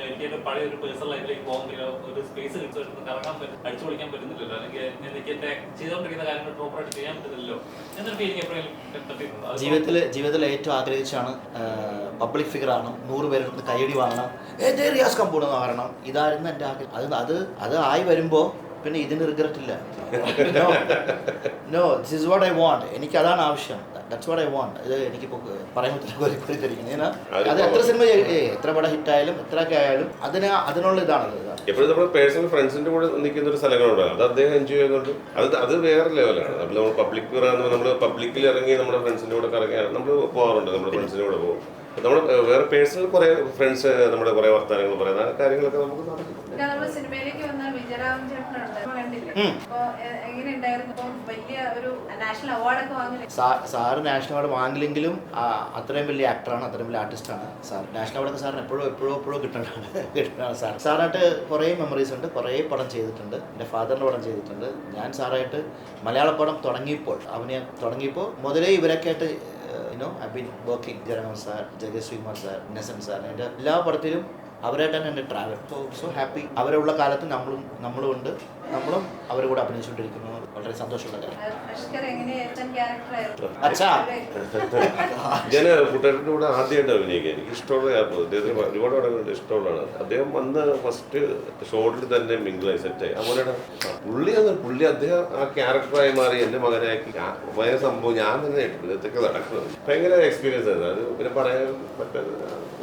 എനിക്ക് എന്റെ പഴയ ഒരു പേഴ്സണൽ ലൈഫിലേക്ക് പോകാൻ ഒരു സ്പേസ് കിട്ടും കറങ്ങാൻ പറ്റും അടിച്ചു പൊളിക്കാൻ പറ്റുന്നില്ലല്ലോ. അല്ലെങ്കിൽ എനിക്ക് എന്റെ ചെയ്തുകൊണ്ടിരിക്കുന്ന കാര്യങ്ങൾ പ്രോപ്പറായിട്ട് ചെയ്യാൻ പറ്റുന്നില്ലല്ലോ. എന്നൊരു ഫീലിംഗ് എപ്പോഴും പറ്റിയിട്ടുണ്ടോ ജീവിതത്തിൽ ജീവിതത്തിൽ ഏറ്റവും ആഗ്രഹിച്ചാണ് പബ്ലിക് ഫിഗർ ആണ് നൂറ് പേരുടെ കൈയടി വാങ്ങണം. ഏതേ റിയാസ് കമ്പൂൺ എന്ന് പറയണം. ഇതായിരുന്നു എന്റെ ആഗ്രഹം. അത് അത് അത് ആയി വരുമ്പോൾ പിന്നെ ഇതിന് റിഗ്രറ്റ് ഇല്ല. No this is what I want എനിക്ക് അതാണ് ആവശ്യം. ദാറ്റ്സ് വാട്ട് ഐ വാണ്ട് ഇത് എനിക്ക് പറയാൻ പറ്റില്ല അത് എത്ര സിനിമ എത്ര പടം ഹിറ്റായാലും എത്രയൊക്കെ ആയാലും അതിന് അതിനുള്ള ഇതാണ് ഇത്. എപ്പോഴും നമ്മുടെ പേഴ്സണൽ ഫ്രണ്ട്സിന്റെ കൂടെ നിൽക്കുന്ന ഒരു സ്ഥലങ്ങളുണ്ട് അത് അദ്ദേഹം എൻജോയ് ചെയ്യുന്നുണ്ട് അത് അത് വേറെ ലെവലാണ് അപ്പോൾ നമ്മൾ പബ്ലിക് നമ്മൾ പബ്ലിക്കിൽ ഇറങ്ങി നമ്മുടെ ഫ്രണ്ട്സിന്റെ കൂടെ ഇറങ്ങി നമ്മൾ പോകാറുണ്ട് നമ്മുടെ ഫ്രണ്ട്സിന്റെ കൂടെ പോകും. നമ്മൾ വേറെ പേഴ്സണൽ കുറെ ഫ്രണ്ട്സ് നമ്മുടെ കുറെ വർത്തമാനങ്ങൾ പറയുന്ന കാര്യങ്ങളൊക്കെ നമുക്ക് നടക്കും. സിനിമയിലേക്ക് വന്നാൽ വിജയരാമൻ സാറ് നാഷണൽ അവാർഡ് വാങ്ങില്ലെങ്കിലും അത്രയും വലിയ ആക്ടറാണ് അത്രയും വലിയ ആർട്ടിസ്റ്റാണ് സാർ നാഷണൽ അവാർഡൊക്കെ സാറിന് എപ്പോഴും എപ്പോഴും എപ്പോഴും കിട്ടേണ്ടതാണ് കിട്ടേണ്ടതാണ് സാർ സാറായിട്ട് കുറേ മെമ്മറീസ് ഉണ്ട് കുറേ പടം ചെയ്തിട്ടുണ്ട്. എന്റെ ഫാദറിന്റെ പടം ചെയ്തിട്ടുണ്ട്. ഞാൻ സാറായിട്ട് മലയാള പടം തുടങ്ങിയപ്പോൾ അവനെ തുടങ്ങിയപ്പോൾ മുതലേ ഇവരൊക്കെ ആയിട്ട് you know I been working ജനകം sir Jagath Sreekumar sir Nesan sir എന്റെ എല്ലാ പടത്തിലും അവരായിട്ടാണ് എന്റെ ട്രാവൽ സോ ഹാപ്പി അവരുള്ള കാലത്ത് നമ്മളും നമ്മളും ഉണ്ട്. നമ്മളും അവരുടെ കൂടെ അഭിനയിച്ചുകൊണ്ടിരിക്കുന്നു. വളരെ സന്തോഷമുള്ള. ഞാൻ കുട്ടേട്ടന്റെ കൂടെ ആദ്യമായിട്ട് അഭിനയിക്കുക. എനിക്ക് ഇഷ്ടമുള്ള അദ്ദേഹത്തിന് ഒരുപാട് പടങ്ങളുണ്ട് ഇഷ്ടമുള്ളതാണ്. അദ്ദേഹം വന്ന് ഫസ്റ്റ് ഷോട്ടിൽ തന്നെ മിങ്കിളായി സെറ്റായി അതുപോലെ പുള്ളി അത് പുള്ളി അദ്ദേഹം ആ ക്യാരക്ടറായി മാറി എന്റെ മകനാക്കി ഭയങ്കര സംഭവം. ഞാൻ തന്നെ കേട്ടിട്ടില്ല ഇതൊക്കെ നടക്കുന്നത്. ഭയങ്കര എക്സ്പീരിയൻസ് ആയിരുന്നു. അത് പിന്നെ പറയാൻ പറ്റാതെ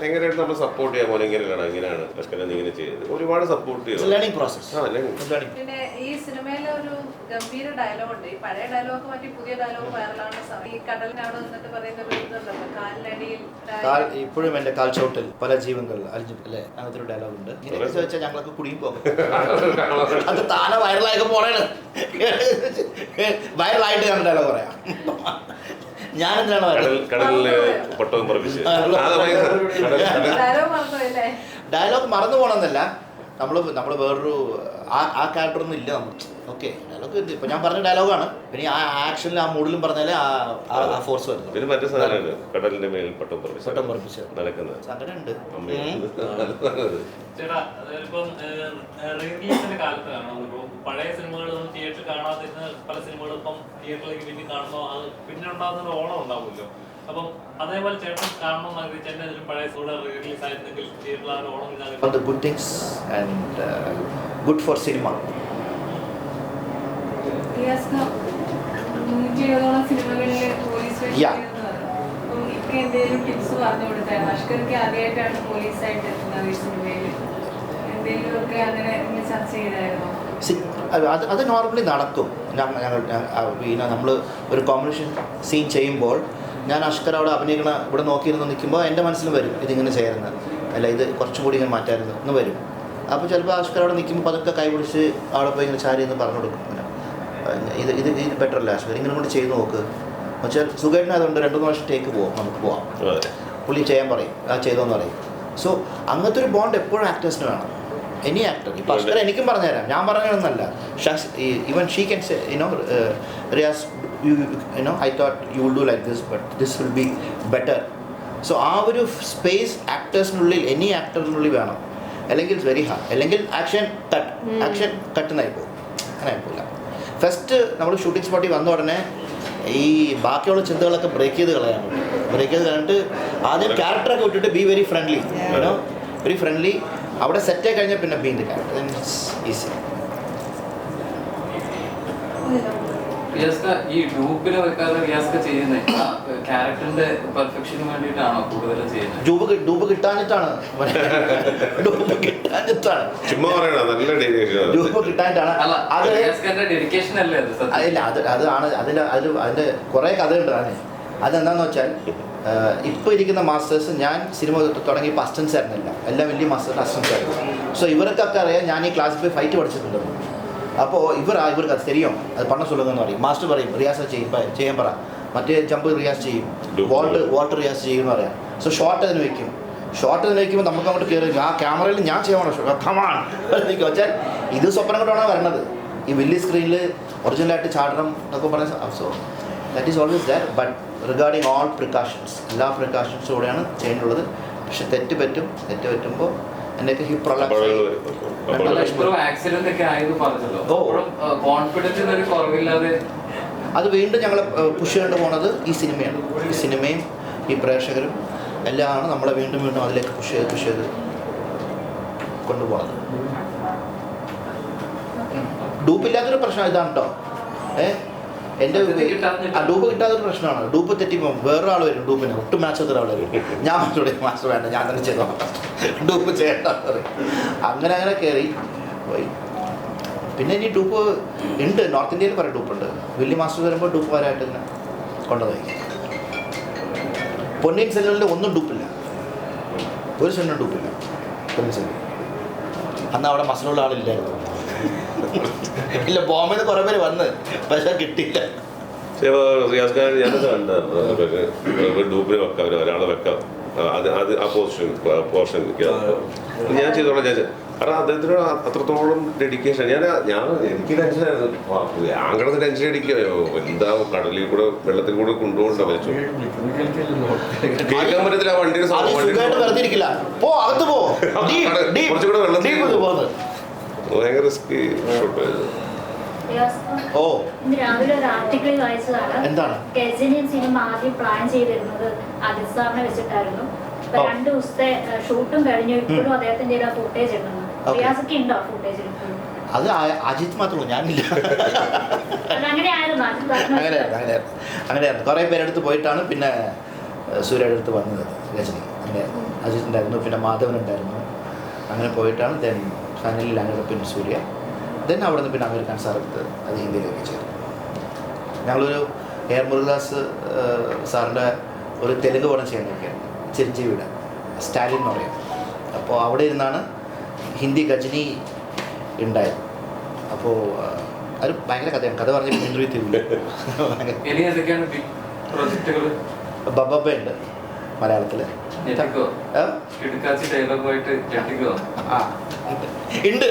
ഭയങ്കരമായിട്ട് നമ്മൾ സപ്പോർട്ട് ചെയ്യാൻ പോലെ എങ്ങനെയാണ് ഇങ്ങനെയാണ് ലഷ്കരൻ ഇങ്ങനെ ചെയ്തത്. ഒരുപാട് സപ്പോർട്ട് ചെയ്തു. ലേണിംഗ് പ്രോസസ് ആ ലേണിംഗ് പിന്നെ ഈ സിനിമയിലെ ഒരു ഗംഭീര ഡയലോഗ് ഉണ്ട്. ഈ പഴയ ഡയലോഗ് മാറ്റി പുതിയ ഡയലോഗ് വൈറലാണ് ഈ കടലിന് അവിടെ നിന്നിട്ട് പറയുന്ന ഒരു ഇതുണ്ടല്ലോ കാലിനടിയിൽ കാൽ ഇപ്പോഴും എന്റെ കാൽ ചവിട്ടിൽ പല ജീവങ്ങൾ അലിഞ്ഞു അല്ലേ? അങ്ങനത്തെ ഒരു ഡയലോഗ് ഉണ്ട്. ഇങ്ങനെ ചോദിച്ചാൽ ഞങ്ങളൊക്കെ കുടുങ്ങി പോകും. അത് താനെ വൈറലായൊക്കെ പോണേണ്. വൈറലായിട്ട് ഞാൻ ഡയലോഗ് പറയാം. ഞാൻ എന്തിനാണ് ഡയലോഗ് മറന്നു പോകണമെന്നല്ല നമ്മൾ നമ്മൾ വേറൊരു ആ ആ ക്യാരക്ടറൊന്നും ഇല്ല നമ്മൾ ഓക്കെ ഡയലോഗ് ഉണ്ട് ഇപ്പം ഞാൻ പറഞ്ഞ ഡയലോഗാണ് പിന്നെ ആ ആക്ഷനിൽ ആ മൂഡിലും പറഞ്ഞാലേ ആ ആ ഫോഴ്സ് വരുന്നത്. പിന്നെ മറ്റേ സാധനമാണ് കടലിന്റെ മേൽ പട്ടം പറപ്പിച്ച് പട്ടം പറപ്പിച്ച് നടക്കുന്നത്. അങ്ങനെ ഉണ്ട് ചേട്ടാ അതിപ്പം റിലീസിന്റെ കാലത്ത് കാണാം പഴയ സിനിമകൾ നമ്മൾ തിയേറ്ററിൽ കാണാതിരുന്ന പല സിനിമകളും ഇപ്പം തിയേറ്ററിലേക്ക് പിന്നെ കാണുമ്പോൾ അത് പിന്നെ ഉണ്ടാകുന്ന ഒരു ഓണം ഉണ്ടാവുമല്ലോ. All the good things and uh, good for cinema. വേഷം Yeah. See, അത് അത് നോർമലി നടക്കും ഞങ്ങൾ പിന്നെ നമ്മൾ ഒരു കോമ്പിനേഷൻ സീൻ ചെയ്യുമ്പോൾ ഞാൻ അഷ്കർ അവിടെ അഭിനയിക്കണ ഇവിടെ നോക്കിയിരുന്ന് നിൽക്കുമ്പോൾ എന്റെ മനസ്സിലും വരും ഇതിങ്ങനെ ചെയ്യുന്നത് അല്ല ഇത് കുറച്ചും കൂടി ഇങ്ങനെ മാറ്റായിരുന്നു എന്ന് വരും. അപ്പോൾ ചിലപ്പോൾ അഷ്കർ അവിടെ നിൽക്കുമ്പോൾ പതുക്കെ കൈ പിടിച്ച് അവിടെ പോയി ഇങ്ങനെ ചാരി എന്ന് പറഞ്ഞു കൊടുക്കും. അല്ല ഇത് ഇത് ഇത് ബെറ്റർ അല്ല അഷ്കർ? ഇങ്ങനെ കൊണ്ട് ചെയ്ത് നോക്ക്. പക്ഷേ സുഖേട്ടൻ അതുകൊണ്ട് രണ്ടു മൂന്ന് വർഷം ടേക്ക് പോവാം. നമുക്ക് പോവാം. പുള്ളി ചെയ്യാൻ പറയും. ആ ചെയ്തോന്ന് പറയും. സോ അങ്ങനത്തെ ഒരു ബോണ്ട് എപ്പോഴും ആക്ടേഴ്സിന് വേണം. എനി ആക്ടർ ഇപ്പം അഷ്കർ എനിക്കും പറഞ്ഞുതരാം. ഞാൻ പറഞ്ഞതൊന്നല്ല. Even she can you know Riyas you know I thought you will do like this but this will be better so ആ ഒരു സ്പേസ് ആക്ടേഴ്സിനുള്ളിൽ എനി ആക്ടറിനുള്ളിൽ വേണം. അല്ലെങ്കിൽ ഇറ്റ്സ് വെരി ഹാർഡ് അല്ലെങ്കിൽ ആക്ഷൻ കട്ട് ആക്ഷൻ കട്ടുന്നായി പോകും. അങ്ങനെ ആയിപ്പോയില്ല ഫസ്റ്റ് നമ്മൾ ഷൂട്ടിംഗ് സ്പോട്ടിൽ വന്ന ഉടനെ ഈ ബാക്കിയുള്ള ചിന്തകളൊക്കെ ബ്രേക്ക് ചെയ്ത് കളയാൻ ബ്രേക്ക് ചെയ്ത് കളഞ്ഞിട്ട് ആദ്യം ക്യാരക്ടറൊക്കെ വിട്ടിട്ട് be very friendly you know very friendly അവിടെ സെറ്റ് ആയി കഴിഞ്ഞാൽ പിന്നെ ബീൻ ദി ക്യാരക്ടർ ഈസി റിയാസ്ക ഈ ഡൂപ്പിനെ വെക്കാതെ റിയാസ്ക ചെയ്യുന്ന ക്യാരക്ടറിന്റെ പെർഫെക്ഷന് വേണ്ടിയിട്ടാണോ കൂടുതലും ചെയ്യുന്നത്? ഡൂബ് കിട്ടാനിട്ടാണ് ഡൂബ് കിട്ടാഞ്ഞിട്ടാണ്. ചുമ്മാ പറയണ? നല്ല ഡെഡിക്കേഷൻ ഡൂബ് അല്ല അത് റിയാസ്കന്റെ ഡെഡിക്കേഷൻ അല്ലേ അത് സത്യം? അതില്ല അത് അതാണ് അതിന്റെ അതിൽ അതിന്റെ കുറേ കഥയുണ്ട് അതിന്. അതെന്താന്ന് വെച്ചാൽ ഇപ്പോൾ ഇരിക്കുന്ന മാസ്റ്റേഴ്സ് ഞാൻ സിനിമ തുടങ്ങിയപ്പോൾ അസ്റ്റൻസ് ആയിരുന്നില്ല. എല്ലാം വലിയ മാസ്റ്റേഴ്സ് അസ്റ്റൻസ് ആയിരുന്നു. സോ ഇവർക്കൊക്കെ അറിയാം ഞാൻ ഈ ക്ലാസ്സിൽ പോയി ഫൈറ്റ് പഠിച്ചിട്ടുണ്ട് അപ്പോൾ ഇവർ ഇവർക്ക് അത് തെരിയും അത് പണം சொல்லுங்கன்னு പറയും മാസ്റ്റർ പറയും റിയാസ് ചെയ്യും പ- ചെയ്യാൻ പറ മറ്റേ ജമ്പ് റിയാസ് ചെയ്യും വോൾട്ട് വോൾട്ട് റിയാസ് ചെയ്യും എന്ന് പറയാം സോ ഷോർട്ട് അതിന് വെക്കും ഷോർട്ട് അതിന് വെക്കുമ്പോൾ നമുക്ക് അങ്ങോട്ട് കയറി ആ ക്യാമറയിൽ ഞാൻ ചെയ്യണം കമാൺ വെച്ചാൽ ഇത് സ്വപ്നം കൊണ്ടാണ് വരണത് ഈ വലിയ സ്ക്രീനിൽ ഒറിജിനലായിട്ട് ചാടണം എന്നൊക്കെ പറഞ്ഞ so that is always that but regarding all precautions എല്ലാ പ്രിക്കോഷൻസോടെയാണ് ചെയ്യാനുള്ളത് പക്ഷെ തെറ്റ് പറ്റും തെറ്റ് പറ്റുമ്പോൾ എൻ്റെയൊക്കെ ഹിപ്പ് പ്രൊലാക്സ് അത് വീണ്ടും ഞങ്ങൾ പുഷ് ചെയ്തു പോണത് ഈ സിനിമയാണ്. ഈ സിനിമയും ഈ പ്രേക്ഷകരും എല്ലാമാണ് നമ്മളെ വീണ്ടും വീണ്ടും അതിലേക്ക് പുഷ് ചെയ്ത് പുഷ് ചെയ്ത് കൊണ്ടുപോകുന്നത് ഡൂപ്പില്ലാത്തൊരു പ്രശ്നം ഇതാണ് കേട്ടോ ഏ? എന്റെ. ആ ഡൂപ്പ് കിട്ടാത്തൊരു പ്രശ്നമാണ്. ഡൂപ്പ് തെറ്റിപ്പോൾ വേറൊരാൾ വരും. ഡൂപ്പിന് ഒട്ടും മാച്ച് ആൾ വരും ഞാൻ മാസ്റ്റർ മാസ്റ്റർ വേണ്ട. ഞാൻ തന്നെ ചെയ്തോളാം. ഡൂപ്പ് ചെയ്യണ്ട. അങ്ങനെ അങ്ങനെ കയറി പോയി. പിന്നെ ഇനി ഡൂപ്പ് ഉണ്ട്. നോർത്ത് ഇന്ത്യയിൽ കുറേ ഡൂപ്പുണ്ട്. വലിയ മാസ്റ്റർ വരുമ്പോൾ ഡൂപ്പ് വരായിട്ട് ഇങ്ങനെ കൊണ്ടുപോയി. പൊന്നിയിൻ സെല്ലുകളിൽ ഒന്നും ഡൂപ്പില്ല. ഒരു സെല്ലും ഡൂപ്പില്ല. പൊന്നിയിൻ സെല്ലിൽ അന്ന് അവിടെ മസലുള്ള ആളില്ലായിരുന്നു. ഇല്ല നിന്ന് കുറേ പേര് വന്ന് പക്ഷെ കിട്ടിയില്ല. റിയാസ് ഖാൻ ഞാനത് വെക്കാം ഒരാളെ വെക്കാം. ആ, അത് അത് ആ പൊസിഷൻ പോർഷൻ ഞാൻ ചെയ്തോളാം ഞാൻ കാരണം അദ്ദേഹത്തിനോട് അത്രത്തോളം ഡെഡിക്കേഷൻ ഞാൻ ഞാൻ എനിക്ക് ടെൻഷനായിരുന്നു ആങ്കടത്ത് ടെൻഷൻ അടിക്കുകയോ എന്താ കടലിൽ കൂടെ വെള്ളത്തിൽ കൂടെ കൊണ്ടുപോകണ്ട വെച്ചു കേൾക്കാൻ പറ്റത്തില്ല വണ്ടിയുടെ അത് sound, ഭയങ്കര റിസ്കി ഷോട്ട് ഓ. രാവിലെ ഒരു ആർട്ടിക്കിൾ വായിച്ചതാണ്. എന്താണ്? ഗജനിയൻ സിനിമ ആദ്യം പ്ലാൻ ചെയ്തിരുന്നത് ആദിത് സാറിനെ വെച്ചിട്ടായിരുന്നു. രണ്ട് ദിവസത്തെ ഷൂട്ടും കഴിഞ്ഞു. ഇപ്പോഴും അദ്ദേഹത്തിന്റെ ഫുട്ടേജ് ഉണ്ടെന്ന്. റിയാസൊക്കെ ഉണ്ടോ ഫുട്ടേജ് അത് അജിത് മാത്രമല്ല മാത്രമേ ഞാനില്ല. അജിത് അങ്ങനെയായിരുന്നു അങ്ങനെയായിരുന്നു. അങ്ങനെയായിരുന്നു. കുറേ പേരെടുത്ത് പോയിട്ടാണ് പിന്നെ സൂര്യയുടെ അടുത്ത് വന്നത് രജനി അങ്ങനെ അജിത് ഉണ്ടായിരുന്നു പിന്നെ മാധവൻ ഉണ്ടായിരുന്നു. അങ്ങനെ പോയിട്ടാണ് ദെൻ ഫൈനലിൽ അങ്ങനെ പിന്നെ സൂര്യ. ദെൻ അവിടെ നിന്ന് പിന്നെ അമീർ ഖാൻ സാർ എടുത്ത് അത് ഹിന്ദിയിലേക്ക് ചേർന്നു ഞങ്ങളൊരു എയർ മുരുദാസ് ഏഹ്, സാറിന്റെ ഒരു തെലുങ്ക് പടം ചെയ്യാനൊക്കെയാണ് ചിരഞ്ജീവിയുടെ സ്റ്റാലിൻ എന്ന് പറയും. അപ്പോൾ അവിടെ ഇരുന്നാണ് ഹിന്ദി ഗജനി ഉണ്ടായത്. അപ്പോൾ അത് ഭയങ്കര കഥയാണ്. കഥ പറഞ്ഞ ഇന്റർവ്യൂ തീർന്നു. ബബബ ഉണ്ട് മലയാളത്തിൽ ആ ഉണ്ട്.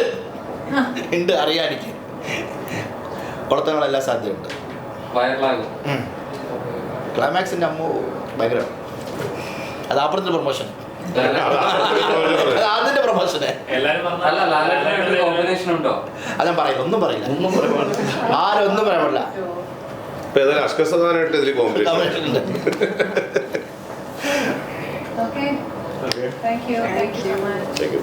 ഉണ്ട് അറിയാം എനിക്ക് കുളത്തങ്ങളെല്ലാം സാധ്യതയുണ്ട്. ക്ലൈമാക്സിന്റെ അമ്മ ഭയങ്കര അത് അപ്പുറത്തെ പ്രൊമോഷൻ അതിന്റെ പ്രൊമോഷനെ എല്ലാരും പറഞ്ഞ അല്ല കോമ്പിനേഷൻ ഉണ്ടോ? അത് ഞാൻ പറയില്ല ഒന്നും പറയില്ല. ഒന്നും പറയാൻ. ആരും ഒന്നും പറയാൻ പാടില്ല. ഇപ്പൊ ഏതായാലും അഷ്കർ ഇതിൽ കോമ്പറ്റീഷൻ ഉണ്ട്. Okay thank you thank you so much thank you